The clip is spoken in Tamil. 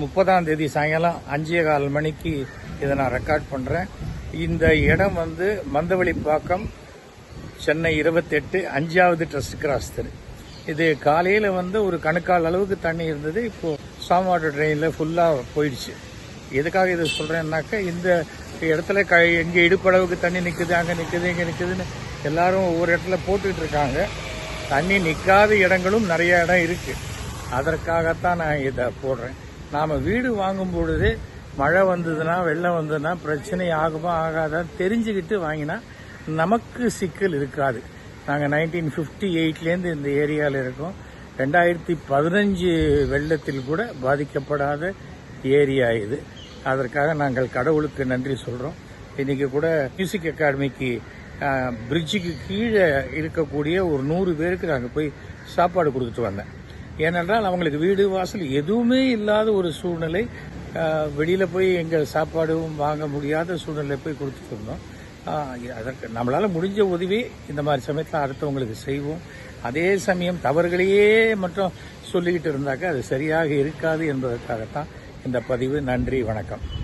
முப்பதாம் தேதி சாயங்காலம் அஞ்சே கால் மணிக்கு இதை நான் ரெக்கார்ட் பண்ணுறேன் இந்த இடம் வந்து மந்தவெளிப்பாக்கம் சென்னை இருபத்தெட்டு அஞ்சாவது ட்ரஸ்ட் கிராஸ் தெரு. இது காலையில் வந்து ஒரு கணுக்கால் அளவுக்கு தண்ணி இருந்தது இப்போ ஸ்டாம் வாட்டர் ட்ரெயினில் ஃபுல்லாக போயிடுச்சு. எதுக்காக இதை சொல்கிறேன்னாக்கா இந்த இடத்துல க எங்கே இடுப்பளவுக்கு தண்ணி நிற்குது அங்கே நிற்குது இங்கே நிற்குதுன்னு எல்லாரும் ஒவ்வொரு இடத்துல போட்டுட்டு இருக்காங்க. தண்ணி நிற்காத இடங்களும் நிறைய இடம் இருக்குது அதற்காகத்தான் நான் இதை போடுறேன். நாம் வீடு வாங்கும் பொழுது மழை வந்ததுன்னா வெள்ளம் வந்ததுன்னா பிரச்சனை ஆகுமா ஆகாதா தெரிஞ்சுக்கிட்டு வாங்கினா நமக்கு சிக்கல் இருக்காது. நாங்கள் நைன்டீன் ஃபிஃப்டி எயிட்லேருந்து இந்த ஏரியாவில் இருக்கோம். ரெண்டாயிரத்தி பதினஞ்சு வெள்ளத்தில் கூட பாதிக்கப்படாத ஏரியா இது. அதற்காக நாங்கள் கடவுளுக்கு நன்றி சொல்கிறோம் இன்றைக்கி கூட மியூசிக் அகாடமிக்கு பிரிட்ஜுக்கு கீழே இருக்கக்கூடிய ஒரு நூறு பேருக்கு நாங்கள் போய் சாப்பாடு கொடுத்துட்டு வந்தேன். ஏனென்றால் அவங்களுக்கு வீடு வாசல் எதுவுமே இல்லாத ஒரு சூழ்நிலை வெளியில் போய் எங்கள் சாப்பாடும் வாங்க முடியாத சூழ்நிலை போய் கொடுத்துட்டு இருந்தோம். அதற்கு நம்மளால் முடிஞ்ச உதவி இந்த மாதிரி சமயத்தில் அடுத்தவங்களுக்கு செய்வோம். அதே சமயம் தவறுகளையே மட்டும் சொல்லிக்கிட்டு இருந்தாக்கா அது சரியாக இருக்காது என்பதற்காகத்தான் இந்த பதிவு. நன்றி வணக்கம்.